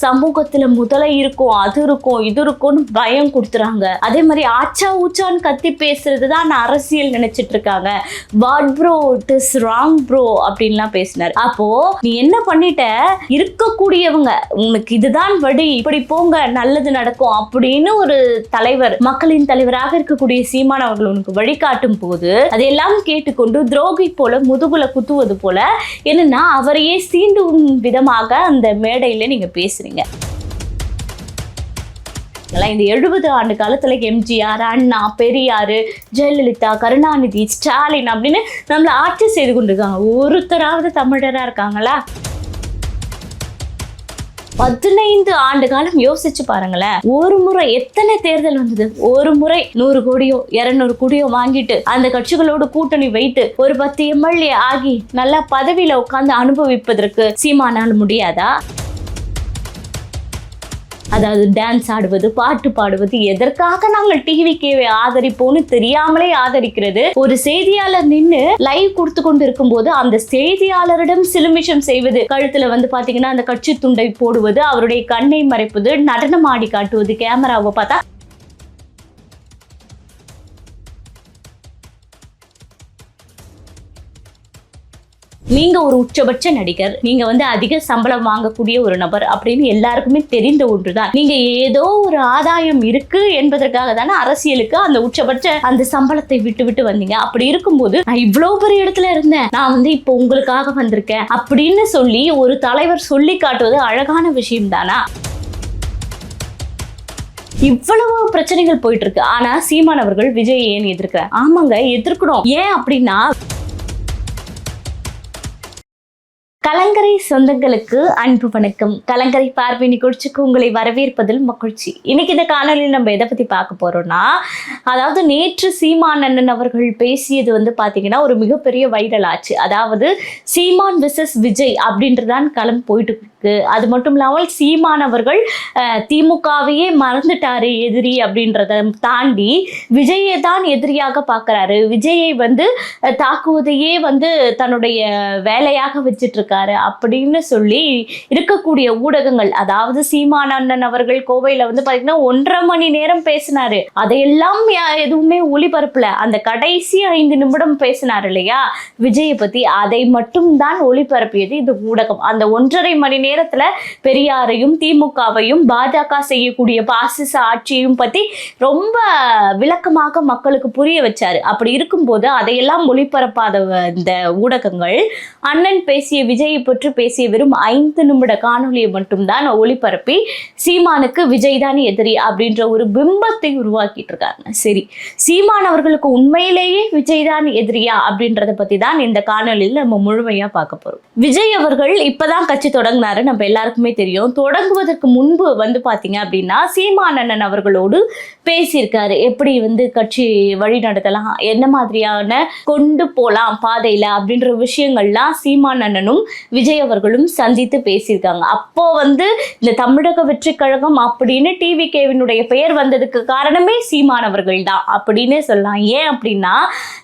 சமூகத்துல முதலை இருக்கும் அது இருக்கும் இது இருக்கும்னு பயம் கொடுத்துறாங்க. அதே மாதிரி ஆச்சா ஊச்சான்னு கத்தி பேசுறது தான் அரசியல் நினைச்சிட்டு இருக்காங்க. What bro it is wrong bro அப்படின்லாம் பேசினார். அப்போ நீ என்ன பண்ணிட்ட? இருக்கக்கூடியவங்க உனக்கு இதுதான் வழி இப்படி போங்க நல்லது நடக்கும் அப்படின்னு ஒரு தலைவர் மக்களின் தலைவராக இருக்கக்கூடிய சீமான் அவர்கள் உனக்கு வழிகாட்டும் போது அதையெல்லாம் கேட்டுக்கொண்டு துரோகி போல முதுகுல குத்துவது போல என்னன்னா அவரையே சீண்டும் விதமாக அந்த மேடையில நீங்க பேசுறீங்க. இந்த எழுபது ஆண்டு காலத்துல எம்ஜிஆர் அண்ணா பெரியார் ஜெயலலிதா கருணாநிதி ஸ்டாலின் அப்படின்னு நம்மள ஆட்சி செய்து கொண்டிருக்காங்க. ஒருத்தராவது தமிழரா இருக்காங்களா? பதினைந்து ஆண்டு காலம் யோசிச்சு பாருங்களேன். ஒரு முறை எத்தனை தேர்தல் வந்தது? ஒரு முறை நூறு கோடியோ இருநூறு கோடியோ வாங்கிட்டு அந்த கட்சிகளோடு கூட்டணி வைத்து ஒரு பத்து எம்எல்ஏ ஆகி நல்லா பதவியில உட்கார்ந்து அனுபவிப்பதற்கு சீமானால் முடியாதா? அதாவது டான்ஸ் ஆடுவது பாட்டு பாடுவது எதற்காக நாங்கள் டிவிக்கேவை ஆதரிப்போம்னு தெரியாமலே ஆதரிக்கிறது. ஒரு செய்தியாளர் நின்னு லைவ் கொடுத்து கொண்டு இருக்கும்போது அந்த செய்தியாளரிடம் சிலுமிஷம் செய்வது கழுத்துல வந்து பாத்தீங்கன்னா அந்த கட்சி துண்டை போடுவது அவருடைய கண்ணை மறைப்பது நடனம் ஆடி காட்டுவது கேமராவை பார்த்தா நீங்க ஒரு உச்சபட்ச நடிகர் நீங்க வந்து அதிக சம்பளம் வாங்கக்கூடிய ஒரு நபர் அப்படின்னு எல்லாருக்குமே தெரிந்த ஒன்றுதான். நீங்க ஏதோ ஒரு ஆதாயம் இருக்கு என்பதற்காக தானே அரசியலுக்கு அந்த உச்சபட்ச அந்த சம்பளத்தை விட்டு விட்டு வந்தீங்க. அப்படி இருக்கும்போது நான் இவ்வளவு பெரிய இடத்துல இருந்தேன். நான் வந்து இப்போ உங்களுக்காக வந்திருக்கேன் அப்படின்னு சொல்லி ஒரு தலைவர் சொல்லி காட்டுவது அழகான விஷயம் தானா? இவ்வளவு பிரச்சனைகள் போயிட்டு இருக்கு. ஆனா சீமான் அவர்கள் விஜய் ஏன் எதிர்க்கிறார் ஆமாங்க எதிர்க்கணும். ஏன் அப்படின்னா கலங்கரை சொந்தங்களுக்கு அன்பு வணக்கம். கலங்கரை பார்வை நிகழ்ச்சிக்கு உங்களை வரவேற்பதில் மகிழ்ச்சி. இன்னைக்கு இந்த காணொலியில் நம்ம எதை பத்தி பார்க்க போறோம்னா அதாவது நேற்று சீமான் அண்ணன் அவர்கள் பேசியது வந்து பாத்தீங்கன்னா ஒரு மிகப்பெரிய வைரல் ஆச்சு. அதாவது சீமான் விசஸ் விஜய் அப்படின்றதான் களம் போயிட்டு இருக்கு. அது மட்டும் இல்லாமல் சீமான் அவர்கள் திமுகவையே மறந்துட்டாரு எதிரி அப்படின்றத தாண்டி விஜயை தான் எதிரியாக பார்க்கறாரு. விஜயை வந்து தாக்குவதையே வந்து தன்னுடைய வேலையாக வச்சிட்டு இருக்காரு அப்படின்னு சொல்லி இருக்கக்கூடிய ஊடகங்கள் அதாவது சீமான் அண்ணன் அவர்கள் கோவையில வந்து பாத்தீங்கன்னா ஒன்றரை மணி நேரம் பேசினாரு. அதையெல்லாம் எதுவுமே ஒளிபரப்புல. அந்த கடைசி ஐந்து நிமிடம் பேசினார் இல்லையா? விஜயை பத்தி அதை மட்டும் தான் ஒளிபரப்பியது இந்த ஊடகம். அந்த ஒன்றரை மணி நேரத்துல பெரியாரையும் திமுகவையும் பாஜக செய்யக்கூடிய பாசிச ஆட்சியையும் பத்தி ரொம்ப விளக்கமாக மக்களுக்கு புரிய வச்சாரு. அப்படி இருக்கும்போது அதையெல்லாம் ஒளிபரப்பாத இந்த ஊடகங்கள் அண்ணன் பேசிய விஜய் பற்றி பேசிய வெறும் ஐந்து நிமிட காணொலியை மட்டும்தான் ஒளிபரப்பி சீமானுக்கு விஜய் தான் எதிரி அப்படின்ற ஒரு பிம்பத்தை உருவாக்கிட்டு இருக்காங்க சரி சீமான் அவர்களுக்கு உண்மையிலேயே விஜய் தான் எதிரியா அப்படின்றத பத்தி தான் இந்த காணொலியில் நம்ம முழுமையா பார்க்க போறோம். விஜய் அவர்கள் இப்பதான் கட்சி தொடங்கினாரு நம்ம எல்லாருக்குமே தெரியும். தொடங்குவதற்கு முன்பு வந்து பாத்தீங்க அப்படின்னா சீமான் அண்ணன் அவர்களோடு பேசியிருக்காரு. எப்படி வந்து கட்சி வழி நடத்தலாம் என்ன மாதிரியான கொண்டு போலாம் பாதையில அப்படின்ற விஷயங்கள்லாம் சீமான் அண்ணனும் விஜய் அவர்களும் சந்தித்து பேசியிருக்காங்க. அப்போ வந்து இந்த தமிழக வெற்றி கழகம் அப்படின்னு டிவி கேவினுடைய பெயர் வந்ததுக்கு காரணமே சீமான் அவர்கள் தான். அப்படின்னு சொல்லலாம். ஏன் அப்படின்னா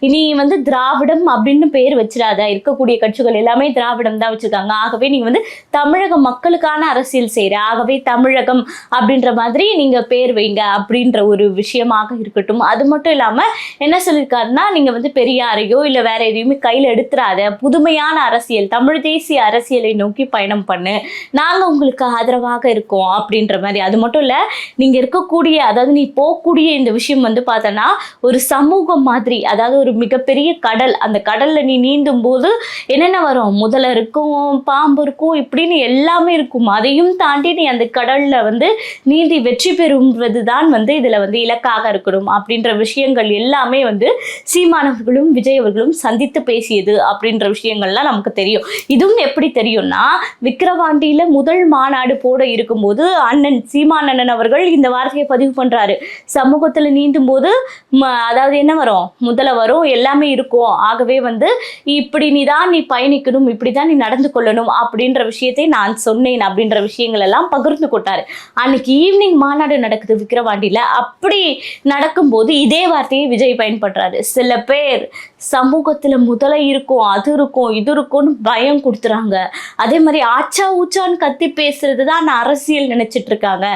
இனி வந்து திராவிடம் அப்படின்னு பேர் வச்சிடாத. இருக்கக்கூடிய கட்சிகள் எல்லாமே திராவிடம் தான் வச்சிருக்காங்க. ஆகவே நீங்க வந்து தமிழக மக்களுக்கான அரசியல் செய்யற ஆகவே தமிழகம் அப்படின்ற மாதிரி நீங்க பேர் வைங்க அப்படின்ற ஒரு விஷயமாக இருக்கட்டும். அது மட்டும் இல்லாம என்ன சொல்லியிருக்காருன்னா நீங்க வந்து பெரியாரையோ இல்ல வேற எதையுமே கையில எடுத்துறாத. புதுமையான அரசியல். தமிழ் தேசிய அரசியலை நோக்கி பயணம் பண்ணு. நாங்க உங்களுக்கு ஆதரவாக இருக்கோம் அப்படின்ற மாதிரி. அது மட்டும் இல்ல நீங்க இருக்கக்கூடிய அதாவது நீ போகக்கூடிய இந்த விஷயம் வந்து பார்த்தோன்னா ஒரு சமூகம் மாதிரி அதாவது ஒரு மிகப்பெரிய கடல். அந்த கடல்ல நீ நீந்தும் போது என்னென்ன வரும்? முதல்ல இருக்கும் பாம்பு இருக்கும் இப்படின்னு எல்லாமே இருக்கும். அதையும் தாண்டி நீ அந்த கடல்ல வந்து நீந்தி வெற்றி பெறுவது தான் வந்து இதுல வந்து இலக்காக இருக்கணும். அப்படின்ற விஷயங்கள் எல்லாமே வந்து சீமானவர்களும் விஜய் அவர்களும் சந்தித்து பேசியது அப்படின்ற விஷயங்கள்லாம் நமக்கு தெரியும். இது அதுவும் எப்படி தெரியும்னா விக்கிரவாண்டியில முதல் மாநாடு போட இருக்கும்போது அண்ணன் சீமான் அண்ணன் அவர்கள் இந்த வார்த்தையை பதிவு பண்றாரு. சமூகத்துல நீந்தும் போது ம- அதாவது என்ன வரும்? முதல்ல வரும் எல்லாமே இருக்கும். ஆகவே வந்து இப்படி நீ தான் நீ பயணிக்கணும் இப்படி தான் நீ நடந்து கொள்ளணும் அப்படின்ற விஷயத்தை நான் சொன்னேன் அப்படின்ற விஷயங்கள் எல்லாம் பகிர்ந்து கொட்டார். அன்னைக்கு ஈவினிங் மாநாடு நடக்குது விக்கிரவாண்டியில. அப்படி நடக்கும்போது இதே வார்த்தையை விஜய் பயன்படுறாரு சில பேர் சமூகத்துல முதலை இருக்கும் அது இருக்கும் இது இருக்கும்னு பயம் கொடுத்துறாங்க. அதே மாதிரி ஆச்சா ஊச்சான்னு கத்தி பேசுறது தான் அரசியல் நினைச்சிட்டு இருக்காங்க.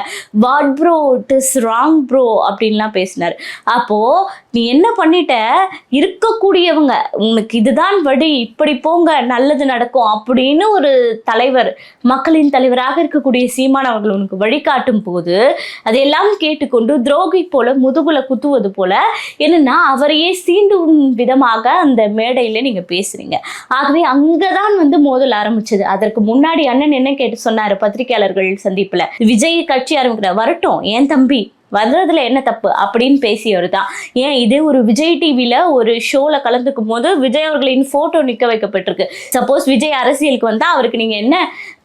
What bro it is wrong bro அப்படின்லாம் பேசினார். அப்போ நீ என்ன பண்ணிட்ட? இருக்கக்கூடியவங்க உனக்கு இதுதான் வழி இப்படி போங்க நல்லது நடக்கும் அப்படின்னு ஒரு தலைவர் மக்களின் தலைவராக இருக்கக்கூடிய சீமான் அவர்கள் உனக்கு வழிகாட்டும் போது அதையெல்லாம் கேட்டுக்கொண்டு துரோகி போல முதுகுல குத்துவது போல என்னன்னா அவரையே சீண்டும் விதமாக அந்த மேடையில நீங்க பேசுறீங்க. ஆகவே அங்கதான் வந்து மோதல் ஆரம்பிச்சது. அதற்கு முன்னாடி அண்ணன் என்ன கேட்டு சொன்னாரு பத்திரிகையாளர்கள் சந்திப்புல? விஜய் கட்சி ஆரம்பிக்கிற வரட்டும் ஏன் தம்பி? வர்றதுல என்ன தப்பு அப்படின்னு பேசியவர் தான் ஏன்? இதே ஒரு விஜய் டிவியில ஒரு ஷோல கலந்துக்கும் போது விஜய் அவர்களின் போட்டோ நிக்க வைக்கப்பட்டிருக்கு. சப்போஸ் விஜய் அரசியலுக்கு வந்தா அவருக்கு நீங்க என்ன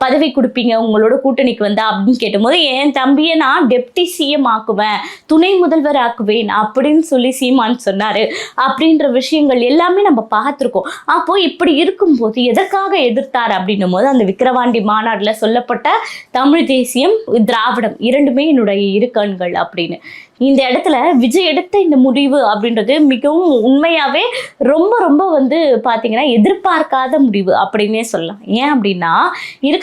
பதவி கொடுப்பீங்க உங்களோட கூட்டணிக்கு வந்தா அப்படின்னு கேட்டபோது என் தம்பியை நான் டெப்டி சிஎம் ஆக்குவேன் துணை முதல்வர் ஆக்குவேன் அப்படின்னு சொல்லி சீமான் சொன்னாரு. அப்படின்ற விஷயங்கள் எல்லாமே நம்ம பார்த்துருக்கோம். அப்போ இப்படி இருக்கும்போது எதற்காக எதிர்த்தார் அப்படின்னும் போது அந்த விக்கிரவாண்டி மாநாட்டில் சொல்லப்பட்ட தமிழ் தேசியம் திராவிடம் இரண்டுமே என்னுடைய இரு கண்கள் அப்படின்னு. இந்த இடத்துல விஜய் எடுத்த இந்த முடிவு அப்படின்றது மிகவும் உண்மையாவே ரொம்ப ரொம்ப வந்து பாத்தீங்கன்னா எதிர்பார்க்காத முடிவு அப்படின்னே சொல்லலாம். ஏன் அப்படின்னா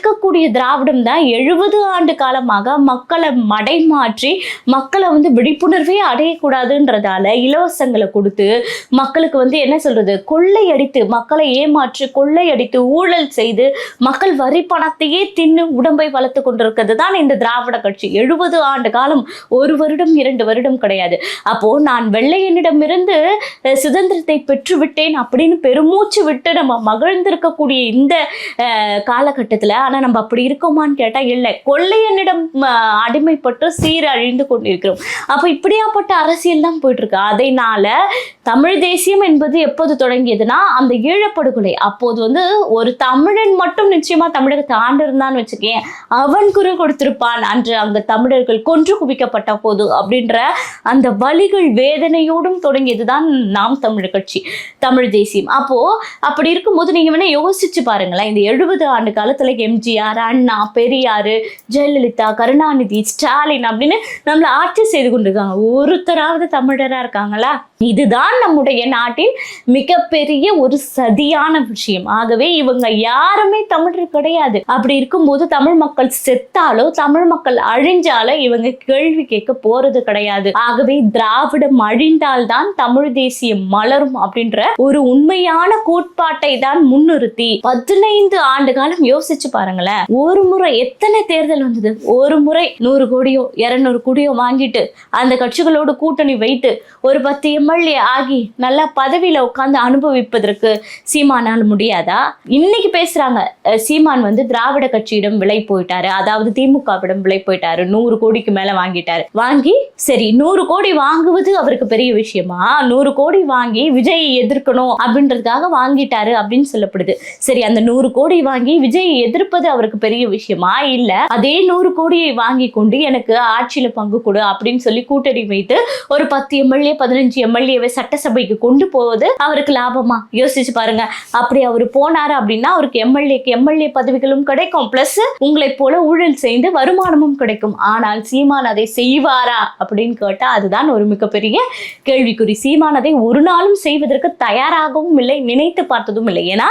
இருக்கக்கூடிய திராவிடம் தான் எழுபது ஆண்டு காலமாக மக்களை மடைமாற்றி மக்களை வந்து விழிப்புணர்வே அடையக்கூடாதுன்றதால இலவசங்களை கொடுத்து மக்களுக்கு வந்து என்ன சொல்றது? கொள்ளையடித்து மக்களை ஏமாற்றி கொள்ளையடித்து ஊழல் செய்து மக்கள் வரி பணத்தையே தின்னு உடம்பை வளர்த்து கொண்டிருக்கிறது தான் இந்த திராவிட கட்சி. எழுபது ஆண்டு காலம் ஒரு வருடம் இரண்டு வருடம் கிடையாது. அப்போ நான் வெள்ளையனிடமிருந்து சுதந்திரத்தை பெற்று விட்டேன் அப்படின்னு பெருமூச்சு விட்டு நம்ம மகிழ்ந்திருக்கக்கூடிய இந்த காலகட்டத்தில் ஆனால் நம்ம அப்படி இருக்கோமான்னு கேட்டால் இல்லை. கொள்ளையனிடம் அடிமைப்பட்டு சீரழிந்து கொண்டிருக்கிறோம். அப்போ இப்படியாப்பட்ட அரசியல் தான் போயிட்டுருக்கு. அதனால தமிழ் தேசியம் என்பது எப்போது தொடங்கியதுன்னா அந்த ஈழப்படுகொலை. அப்போது வந்து ஒரு தமிழன் மட்டும் நிச்சயமா தமிழகத்தை ஆண்டிருந்தான்னு வச்சுக்கேன். அவன் குரல் கொடுத்திருப்பான். அன்று அந்த தமிழர்கள் கொன்று குவிக்கப்பட்ட போது அப்படின்ற அந்த வழிகள் வேதனையோடும் தொடங்கியதுதான் நாம் தமிழர் கட்சி தமிழ் தேசியம். அப்போ அப்படி இருக்கும்போது நீங்க வேணால் யோசிச்சு பாருங்களேன். இந்த எழுபது ஆண்டு காலத்தில் எம் எம்ஜிஆர் அண்ணா பெரியார் ஜெயலலிதா கருணாநிதி ஸ்டாலின் அப்படின்னு நம்மள ஆட்சி செய்து கொண்டிருக்காங்க. ஒருத்தராவது தமிழராக இருக்காங்களா? இதுதான் நம்முடைய நாட்டின் மிகப்பெரிய ஒரு சதியான விஷயம். ஆகவே இவங்க யாருமே தமிழர் கிடையாது. அப்படி இருக்கும்போது தமிழ் மக்கள் செத்தாலோ தமிழ் மக்கள் அழிஞ்சாலோ இவங்க கேள்வி கேட்க போறது கிடையாது. ஆகவே திராவிடம் அழிந்தால்தான் தமிழ் தேசியம் மலரும் அப்படின்ற ஒரு உண்மையான கோட்பாட்டை தான் முன்னிறுத்தி பதினைந்து ஆண்டு காலம் யோசிச்சு பாருங்களேன். ஒரு முறை எத்தனை தேர்தல் வந்தது? ஒரு முறை நூறு கோடியோ இருநூறு கோடியோ வாங்கிட்டு அந்த கட்சிகளோடு கூட்டணி வைத்து ஒரு பத்து எம்எல்ஏ ஆகி நல்லா பதவியில உட்கார்ந்து அனுபவிப்பதற்கு சீமானால் முடியாதா? இன்னைக்கு பேசுறாங்க. சீமான் வந்து திராவிட கட்சியிடம் விலை போயிட்டாரு. அதாவது திமுகவிடம் விலை போயிட்டாரு. நூறு கோடிக்கு மேல வாங்கிட்டாரு. வாங்கி சரி நூறு கோடி வாங்குவது அவருக்கு பெரிய விஷயமா? நூறு கோடி வாங்கி விஜய் எதிர்க்கணும் அப்படின்றதுக்காக வாங்கிட்டாரு அப்படின்னு சொல்லப்படுது. சரி அந்த நூறு கோடி வாங்கி விஜய் எதிர்ப்பது அவருக்கு பெரிய விஷயமா? இல்ல அதே நூறு கோடியை வாங்கி கொண்டு எனக்கு ஆட்சியில பங்கு கொடு அப்படின்னு சொல்லி கூட்டணி வைத்து ஒரு பத்து எம்எல்ஏ பதினஞ்சு எம்எல்ஏவை சட்டசபைக்கு கொண்டு போவது அவருக்கு லாபமா? யோசிச்சு பாருங்க. அப்படி அவர் போனாரு அப்படின்னா அவருக்கு எம்எல்ஏக்கு எம்எல்ஏ பதவிகளும் கிடைக்கும். பிளஸ் உங்களை போல ஊழல் செய்து வருமானமும் கிடைக்கும். ஆனால் சீமான் அதை செய்வாரா? அப்படின்னு கேட்டா அதுதான் ஒரு மிகப்பெரிய கேள்விக்குறி. சீமான் அதை ஒரு நாளும் செய்வதற்கு தயாராகவும் இல்லை நினைத்து பார்த்ததும் இல்லை. ஏன்னா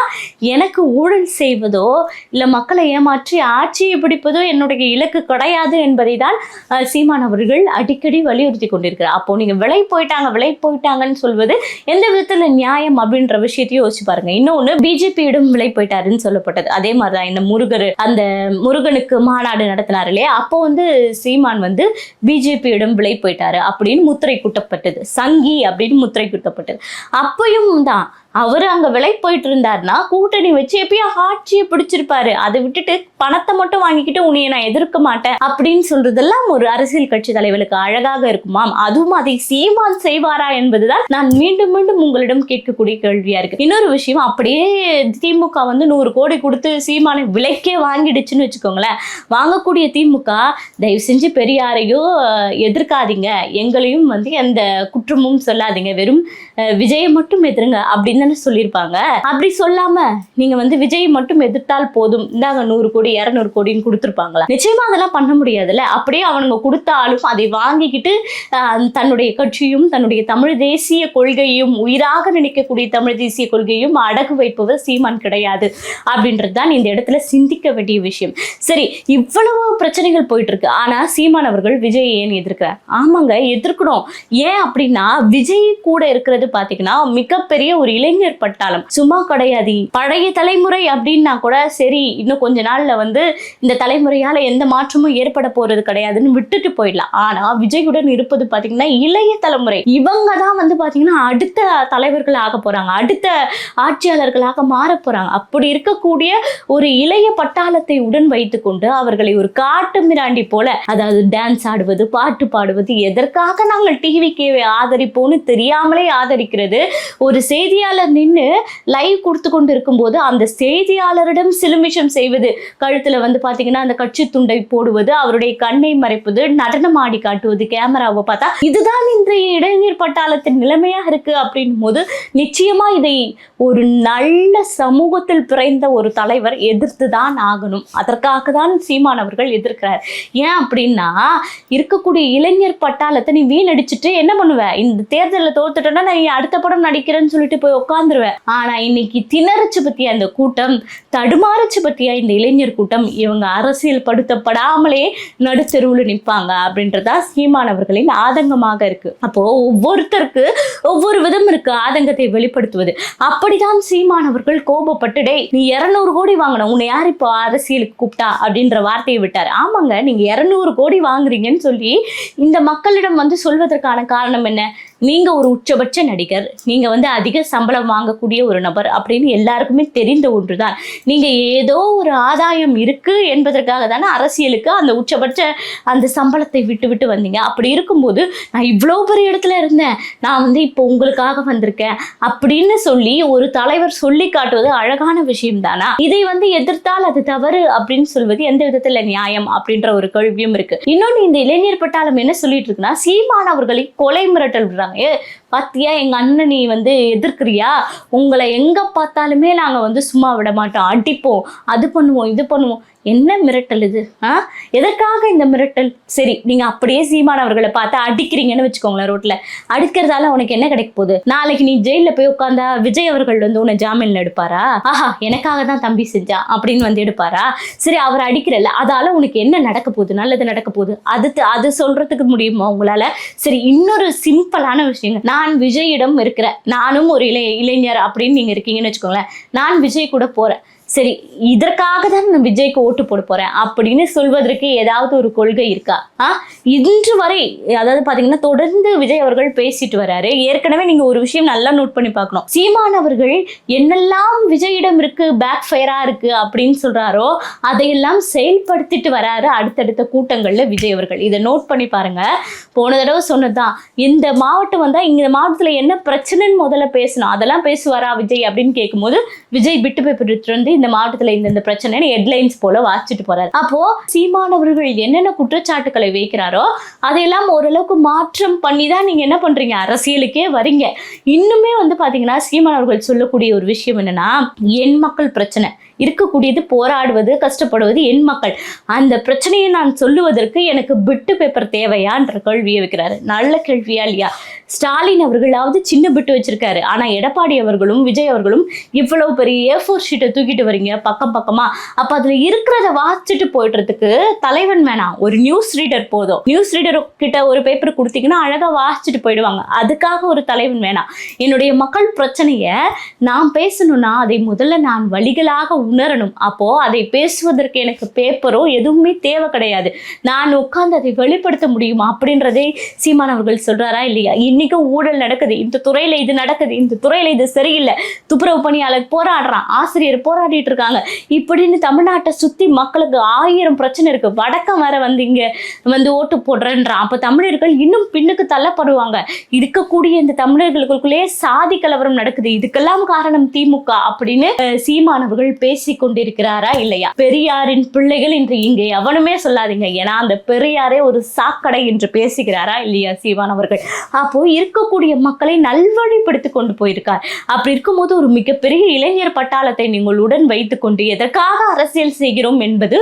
எனக்கு ஊழல் செய்வதோ இல்ல மக்களை ஏமாற்றி ஆட்சியை பிடிப்பதோ என்னுடைய இலக்கு கிடையாது என்பதை தான் சீமான் அவர்கள் அடிக்கடி வலியுறுத்தி கொண்டிருக்கிறார். அப்போ நீங்க விலை போயிட்டாங்க விலை போய் போயிட்டாங்கன்னு சொல்வது எந்த விதத்துல நியாயம் அப்படின்ற விஷயத்தையும் யோசிச்சு பாருங்க. இன்னொன்னு பிஜேபியிடம் விலை போயிட்டாருன்னு சொல்லப்பட்டது. அதே மாதிரிதான் இந்த முருகர் அந்த முருகனுக்கு மாநாடு நடத்தினார் இல்லையா? அப்போ வந்து சீமான் வந்து பிஜேபியிடம் விலை போயிட்டாரு அப்படின்னு முத்திரை குட்டப்பட்டது. சங்கி அப்படின்னு முத்திரை குட்டப்பட்டது. அப்பயும் தான் அவர் அங்கே விலை போயிட்டு இருந்தாருன்னா கூட்டணி வச்சு எப்பயும் ஆட்சியை பிடிச்சிருப்பாரு. அதை விட்டுட்டு பணத்தை மட்டும் வாங்கிக்கிட்டு உன்னைய நான் எதிர்க்க மாட்டேன் அப்படின்னு சொல்றதெல்லாம் ஒரு அரசியல் கட்சி தலைவருக்கு அழகாக இருக்குமாம் அதுவும் அதை சீமான் செய்வாரா என்பதுதான் நான் மீண்டும் மீண்டும் உங்களிடம் கேட்கக்கூடிய கேள்வியா இருக்கு. இன்னொரு விஷயம் அப்படியே திமுக வந்து நூறு கோடி கொடுத்து சீமானை விலைக்கே வாங்கிடுச்சுன்னு வச்சுக்கோங்களேன். வாங்கக்கூடிய திமுக தயவு செஞ்சு பெரியாரையோ எதிர்க்காதீங்க. எங்களையும் வந்து எந்த குற்றமும் சொல்லாதீங்க. வெறும் விஜயை மட்டும் எதிருங்க அப்படின்னு தானே சொல்லியிருப்பாங்க. அப்படி சொல்லாம நீங்க வந்து விஜய் மட்டும் எதிர்த்தால் போதும். இந்தாங்க நூறு கோடி இரநூறு கோடின்னு கொடுத்துருப்பாங்களா? நிச்சயமா அதெல்லாம் பண்ண முடியாதுல்ல. அப்படியே அவனுங்க கொடுத்தாலும் அதை வாங்கிக்கிட்டு தன்னுடைய கட்சியும் தன்னுடைய தமிழ் தேசிய கொள்கையும் உயிராக நினைக்கக்கூடிய தமிழ் தேசிய கொள்கையும் அடகு வைப்பவர் சீமான் கிடையாது அப்படின்றது தான் இந்த இடத்துல சிந்திக்க வேண்டிய விஷயம். சரி இவ்வளவு பிரச்சனைகள் போயிட்டு இருக்கு ஆனா சீமான் அவர்கள் விஜய் ஏன் எதிர்க்கிறார்? ஆமாங்க எதிர்க்கணும். ஏன் அப்படின்னா விஜய் கூட இருக்கிறது பாத்தீங்கன்னா மிகப்பெரிய ஒரு இளைஞர் பட்டாளம். சும்மா கிடையாது. பழைய தலைமுறை அப்படின்னா கூட சரி இன்னும் கொஞ்ச நாள்ல வந்து இந்த தலைமுறையால எந்த மாற்றமும் ஏற்பட போறது கிடையாதுன்னு விட்டுட்டு போயிடலாம். ஆனா விஜயுடன் இருப்பது பாத்தீங்கன்னா இளைய தலைமுறை. இவங்க தான் வந்து பாத்தீங்கன்னா அடுத்த தலைவர்கள் ஆக போறாங்க. அடுத்த ஆட்சியாளர்களாக மாற போறாங்க. அப்படி இருக்கக்கூடிய ஒரு இளைய பட்டாளத்தை உடன் வைத்துக்கொண்டு அவர்களை ஒரு காட்டு மிராண்டி போல அதாவது டான்ஸ் ஆடுவது பாட்டு பாடுவது எதற்காக நாங்கள் டிவிக்கு ஆதரிப்போம்னு தெரியாமலே நிராகரிக்கிறது ஒரு செய்தியாளர் நின்று லைவ் கொடுத்து கொண்டு இருக்கும்போது அந்த செய்தியாளரிடம் சிலுமிஷம் செய்வது. கழுத்துல வந்து பாத்தீங்கன்னா அந்த கட்சி துண்டை போடுவது அவருடைய கண்ணை மறைப்பது நடனம் ஆடி காட்டுவது கேமராவை பார்த்தா இதுதான் இன்றைய இளைஞர் பட்டாளத்தின் நிலைமையாக இருக்கு அப்படின் போது நிச்சயமா இதை ஒரு நல்ல சமூகத்தில் பிறந்த ஒரு தலைவர் எதிர்த்து தான் ஆகணும். அதற்காக தான் சீமான் அவர்கள் எதிர்க்கிறார். ஏன் அப்படின்னா இருக்கக்கூடிய இளைஞர் பட்டாளத்தை நீ வீணடிச்சிட்டு என்ன பண்ணுவ? இந்த தேர்தலில் தோத்துட்டோன்னா நான் நீ அடுத்த படம் நடிக்கிறேன்னு சொல்லிட்டு போய் உட்காந்துருவேன் ஆனா இன்னைக்கு திணறச்சு பத்திய அந்த கூட்டம்? தடுமாறச்சு பத்திய இந்த இளைஞர் கூட்டம்? இவங்க அரசியல் படுத்தப்படாமலே நடுத்தெருவுல நிற்பாங்க அப்படின்றதா சீமானவர்களின் ஆதங்கமாக இருக்கு. அப்போ ஒவ்வொருத்தருக்கு ஒவ்வொரு விதம் இருக்கு ஆதங்கத்தை வெளிப்படுத்துவது. அப்படிதான் சீமானவர்கள் கோபப்பட்டு டே நீ இருநூறு கோடி வாங்கணும். உன்னை யார் இப்போ அரசியலுக்கு கூப்பிட்டா? அப்படின்ற வார்த்தையை விட்டார். ஆமாங்க நீங்க இருநூறு கோடி வாங்குறீங்கன்னு சொல்லி இந்த மக்களிடம் வந்து சொல்வதற்கான காரணம் என்ன? நீங்க ஒரு உச்சபட்ச நடிகர் நீங்க வந்து அதிக சம்பளம் வாங்கக்கூடிய ஒரு நபர் அப்படின்னு எல்லாருக்குமே தெரிந்த ஒன்றுதான். நீங்க ஏதோ ஒரு ஆதாயம் இருக்கு என்பதற்காக தானே அரசியலுக்கு அந்த உச்சபட்ச அந்த சம்பளத்தை விட்டு விட்டு வந்தீங்க. அப்படி இருக்கும்போது நான் இவ்வளோ பெரிய இடத்துல இருந்தேன். நான் வந்து இப்போ உங்களுக்காக வந்திருக்கேன் அப்படின்னு சொல்லி ஒரு தலைவர் சொல்லி காட்டுவது அழகான விஷயம் தானா இதை வந்து எதிர்த்தால் அது தவறு அப்படின்னு சொல்வது எந்த விதத்துல நியாயம் அப்படின்ற ஒரு கேள்வியும் இருக்கு. இன்னொன்று இந்த இளைஞர் பட்டாளம் என்ன சொல்லிட்டு இருக்குன்னா சீமான் அவர்களை கொலை மிரட்டல் விடுறாங்க. ஏ பாத்தியா எங்க அண்ணன் நீ வந்து எதிர்க்கிறியா? உங்களை எங்க பார்த்தாலுமே நாங்க வந்து சும்மா விட மாட்டோம். அடிப்போம். அது பண்ணுவோம் இது பண்ணுவோம். என்ன மிரட்டல் இது? ஆ? எதற்காக இந்த மிரட்டல்? சரி நீங்க அப்படியே சீமான் அவர்களை பார்த்து அடிக்கிறீங்கன்னு வச்சுக்கோங்களேன் ரோட்ல. அடிக்கிறதால உனக்கு என்ன கிடைக்க போகுது? நாளைக்கு நீ ஜெயில போய் உட்காந்தா விஜய் அவர்கள் வந்து உன்னை ஜாமீன்ல எடுப்பாரா? ஆஹா எனக்காக தான் தம்பி செஞ்சா அப்படின்னு வந்து எடுப்பாரா? சரி அவர் அடிக்கிறல்ல அதால உனக்கு என்ன நடக்க போகுது? நல்லது நடக்க போகுது. அது அது சொல்றதுக்கு முடியுமா உங்களால? சரி இன்னொரு சிம்பிளான விஷயங்க. நான் விஜயிடம் இருக்கிறேன். நானும் ஒரு இளை இளைஞர் அப்படின்னு நீங்க இருக்கீங்கன்னு வச்சுக்கோங்களேன். நான் விஜய் கூட போறேன். சரி இதற்காக தான் நான் விஜய்க்கு ஓட்டு போட போறேன் அப்படின்னு சொல்வதற்கு ஏதாவது ஒரு கொள்கை இருக்கா? ஆ? இன்று வரை அதாவது பாத்தீங்கன்னா தொடர்ந்து விஜய் அவர்கள் பேசிட்டு வராரு. ஏற்கனவே நீங்க ஒரு விஷயம் நல்லா நோட் பண்ணி பார்க்கணும். சீமான் அவர்கள் என்னெல்லாம் விஜயிடம் இருக்கு பேக் ஃபயரா இருக்கு அப்படின்னு சொல்றாரோ அதையெல்லாம் செயல்படுத்திட்டு வராரு அடுத்தடுத்த கூட்டங்கள்ல விஜய் அவர்கள். இதை நோட் பண்ணி பாருங்க. போன தடவை சொன்னதுதான். இந்த மாவட்டம் வந்தா இந்த மாவட்டத்துல என்ன பிரச்சனைன்னு முதல்ல பேசணும். அதெல்லாம் பேசுவாரா விஜய் அப்படின்னு கேட்கும்போது விஜய் விட்டு பேப்பர் எடுத்துட்டு இந்த மாவட்டத்துல இந்த இந்த பிரச்சனை ஹெட்லைன்ஸ் போல வாசிச்சுட்டு போறாரு. அப்போ சீமானவர்கள் என்னென்ன குற்றச்சாட்டுக்களை வைக்கிறாரோ அதையெல்லாம் ஓரளவுக்கு மாற்றம் பண்ணி தான் நீங்க என்ன பண்றீங்க? அரசியலுக்கே வரீங்க. இன்னுமே வந்து பாத்தீங்கன்னா சீமானவர்கள் சொல்லக்கூடிய ஒரு விஷயம் என்னன்னா என் மக்கள் பிரச்சனை. இருக்கக்கூடியது போராடுவது கஷ்டப்படுவது என் மக்கள். அந்த பிரச்சனையை நான் சொல்லுவதற்கு எனக்கு பிட்டு பேப்பர் தேவையான்ற கேள்வியை வைக்கிறாரு. நல்ல கேள்வியா இல்லையா? ஸ்டாலின் அவர்களாவது சின்ன பிட்டு வச்சிருக்காரு. ஆனா எடப்பாடி அவர்களும் விஜய் அவர்களும் இவ்வளவு பெரிய ஏ ஃபோர் ஷீட்டை தூக்கிட்டு வரீங்க பக்கம் பக்கமா. அப்ப அதுல இருக்கிறத வாசிச்சுட்டு போயிடுறதுக்கு தலைவன் வேணாம். ஒரு நியூஸ் ரீடர் போதும். நியூஸ் ரீடர் கிட்ட ஒரு பேப்பர் கொடுத்தீங்கன்னா அழகா வாசிச்சுட்டு போயிடுவாங்க. அதுக்காக ஒரு தலைவன் வேணாம். என்னுடைய மக்கள் பிரச்சனைய நான் பேசணும்னா அதை முதல்ல நான் வழிகளாக உணரணும். அப்போ அதை பேசுவதற்கு எனக்கு பேப்பரோ எதுவுமே தேவை கிடையாது. நான் உட்கார்ந்து அதை வெளிப்படுத்த முடியுமா அப்படின்றதே சீமான் அவர்கள் சொல்றாரா இல்லையா? இன்னைக்கும் ஊழல் நடக்குது. இந்த துறையில இது நடக்குது. இந்த துறையில இது சரியில்லை. துப்புரவு பணியாளர் போராடுறான். ஆசிரியர் போராடி பண்ணிட்டு இருக்காங்க இப்படின்னு தமிழ்நாட்டை சுத்தி மக்களுக்கு ஆயிரம் பிரச்சனை இருக்கு. வடக்கம் வர வந்து இங்க வந்து ஓட்டு போடுறேன்றான். அப்ப தமிழர்கள் இன்னும் பின்னுக்கு தள்ளப்படுவாங்க. இருக்கக்கூடிய இந்த தமிழர்களுக்குள்ளேயே சாதி கலவரம் நடக்குது. இதுக்கெல்லாம் காரணம் திமுக அப்படின்னு சீமானவர்கள் பேசி கொண்டிருக்கிறாரா இல்லையா? பெரியாரின் பிள்ளைகள் இன்று இங்கே எவனுமே சொல்லாதீங்க. ஏன்னா அந்த பெரியாரே ஒரு சாக்கடை என்று பேசுகிறாரா இல்லையா சீமானவர்கள்? அப்போ இருக்கக்கூடிய மக்களை நல்வழிப்படுத்தி கொண்டு போயிருக்கார். அப்படி இருக்கும்போது ஒரு மிகப்பெரிய இளைஞர் பட்டாளத்தை நீங்கள் உடன் வைத்துக்கொண்டு எதற்காக அரசியல் செய்கிறோம் என்பது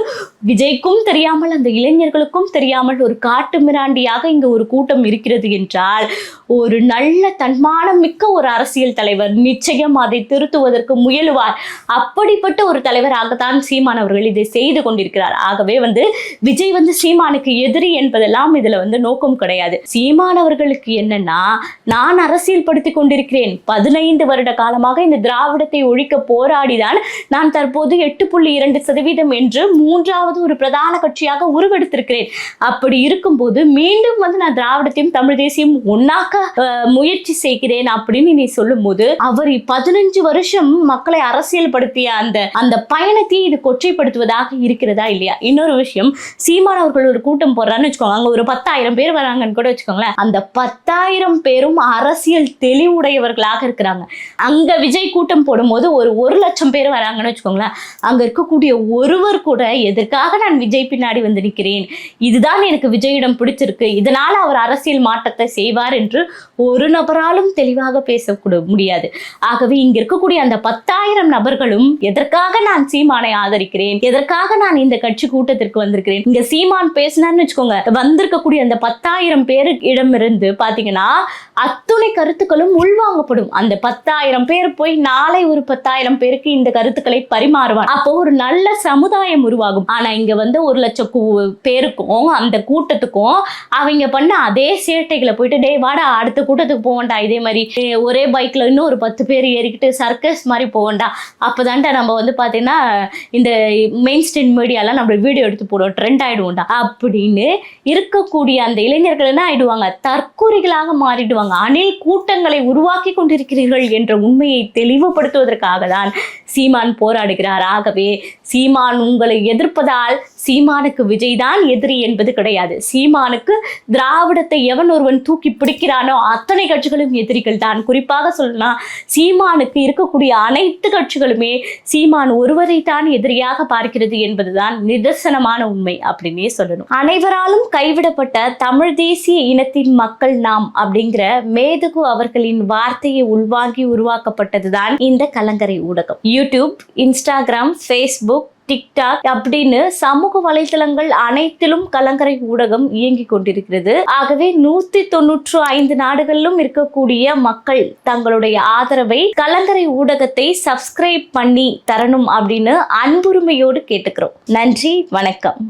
விஜய்க்கும் தெரியாமல் அந்த இளைஞர்களுக்கும் தெரியாமல் ஒரு காட்டு மிராண்டியாக இங்கு ஒரு கூட்டம் இருக்கிறது என்றால் ஒரு நல்ல தன்மானம் மிக்க ஒரு அரசியல் தலைவர் நிச்சயம் அதை திருத்துவதற்கு முயலுவார். அப்படிப்பட்ட ஒரு தலைவராகத்தான் சீமான் அவர்கள் இதை செய்து கொண்டிருக்கிறார். ஆகவே வந்து விஜய் வந்து சீமானுக்கு எதிரி என்பதெல்லாம் இதுல வந்து நோக்கம் கிடையாது. சீமான் அவர்களுக்கு என்னன்னா நான் அரசியல் படுத்திக் கொண்டிருக்கிறேன். பதினைந்து வருட காலமாக இந்த திராவிடத்தை ஒழிக்க போராடிதான் நான் தற்போது எட்டு புள்ளி இரண்டு சதவீதம் என்று மூன்றாவது ஒரு பிரதான கட்சியாக உருவெடுத்திருக்கிறேன். அப்படி இருக்கும்போது மீண்டும் வந்து நான் திராவிடத்தையும் தமிழ் தேசியம் ஒன்னாக்க முயற்சி செய்கிறேன் அப்படின்னு நீ சொல்லும் போது அவர் பதினஞ்சு வருஷம் மக்களை அரசியல் படுத்திய அந்த அந்த பயணத்தை இது கொச்சைப்படுத்துவதாக இருக்கிறதா இல்லையா? இன்னொரு விஷயம் சீமான் அவர்கள் ஒரு கூட்டம் போடுறான்னு வச்சுக்கோங்க அங்க ஒரு பத்தாயிரம் பேர் வராங்கன்னு கூட வச்சுக்கோங்களேன் அந்த பத்தாயிரம் பேரும் அரசியல் தெளிவுடையவர்களாக இருக்கிறாங்க. அங்க விஜய் கூட்டம் போடும்போது ஒரு ஒரு லட்சம் பேர் வராங்க. வராங்கன்னு வச்சுக்கோங்களேன். அங்கே இருக்கக்கூடிய ஒருவர் கூட எதற்காக நான் விஜய் பின்னாடி வந்து நிற்கிறேன் இதுதான் எனக்கு விஜயிடம் பிடிச்சிருக்கு. இதனால் அவர் அரசியல் மாற்றத்தை செய்வார் என்று ஒரு நபராலும் தெளிவாக பேசக்கூட முடியாது. ஆகவே இங்க இருக்கக்கூடிய அந்த பத்தாயிரம் நபர்களும் எதற்காக நான் சீமானை ஆதரிக்கிறேன்? எதற்காக நான் இந்த கட்சி கூட்டத்திற்கு வந்திருக்கிறேன்? இங்க சீமான் பேசினான்னு வச்சுக்கோங்க. வந்திருக்கக்கூடிய அந்த பத்தாயிரம் பேரு இடமிருந்து பாத்தீங்கன்னா அத்துணை கருத்துக்களும் உள்வாங்கப்படும். அந்த பத்தாயிரம் பேர் போய் நாளை ஒரு பத்தாயிரம் பேருக்கு இந்த கருத்துக்கள் பரிமாறுவான். அப்போ ஒரு நல்ல சமுதாயம் உருவாகும். ஆனா இங்க வந்து ஒரு லட்சம் பேருக்கும் அந்த கூட்டத்துக்கும் அவங்க பண்ண அதே சேட்டைகளை போயிட்டு டே வாடா அடுத்த கூட்டத்துக்கு போவோம்டா. இதே மாதிரி ஒரே பைக்ல இன்னும் ஒரு பத்து பேர் ஏறிக்கிட்டு சர்க்கஸ் மாதிரி போவோம்டா. அப்பதான்டா நம்ம வந்து பாத்தீங்கன்னா இந்த மெயின் ஸ்ட்ரீம் மீடியாலாம் நம்ம வீடியோ எடுத்து போடுவோம் ட்ரெண்ட் ஆயிடுவோம்டா. அப்படின்னு இருக்கக்கூடிய அந்த இளைஞர்கள் என்ன ஆயிடுவாங்க? தற்கூறிகளாக மாறிடுவாங்க. அணில் கூட்டங்களை உருவாக்கி கொண்டிருக்கிறீர்கள் என்ற உண்மையை தெளிவுபடுத்துவதற்காக தான் சீமான் போராடுகிறார். ஆகவே சீமான் உங்களை எதிர்ப்பதால் சீமானுக்கு விஜய் தான் எதிரி என்பது கிடையாது. சீமானுக்கு திராவிடத்தை எவன் ஒருவன் தூக்கி பிடிக்கிறானோ அத்தனை கட்சிகளும் எதிரிகள் தான். குறிப்பாக சொல்லலாம் சீமானுக்கு இருக்கக்கூடிய அனைத்து கட்சிகளுமே சீமான் ஒருவரை தான் எதிரியாக பார்க்கிறது என்பதுதான் நிதர்சனமான உண்மை அப்படின்னே சொல்லணும். அனைவராலும் கைவிடப்பட்ட தமிழ் தேசிய இனத்தின் மக்கள் நாம் அப்படிங்கிற மேதுகு அவர்களின் வார்த்தையை உள்வாங்கி உருவாக்கப்பட்டதுதான் இந்த கலங்கரை ஊடகம். யூடியூப் இன்ஸ்டாகிராம் ஃபேஸ்புக் டிக்டாக் அப்படின்னு சமூக வலைதளங்கள் அனைத்திலும் கலங்கரை ஊடகம் இயங்கிக் கொண்டிருக்கிறது. ஆகவே நூத்தி தொன்னூற்று ஐந்து நாடுகளிலும் இருக்கக்கூடிய மக்கள் தங்களுடைய ஆதரவை கலங்கரை ஊடகத்தை சப்ஸ்கிரைப் பண்ணி தரணும் அப்படின்னு அன்புரிமையோடு கேட்டுக்கிறோம். நன்றி வணக்கம்.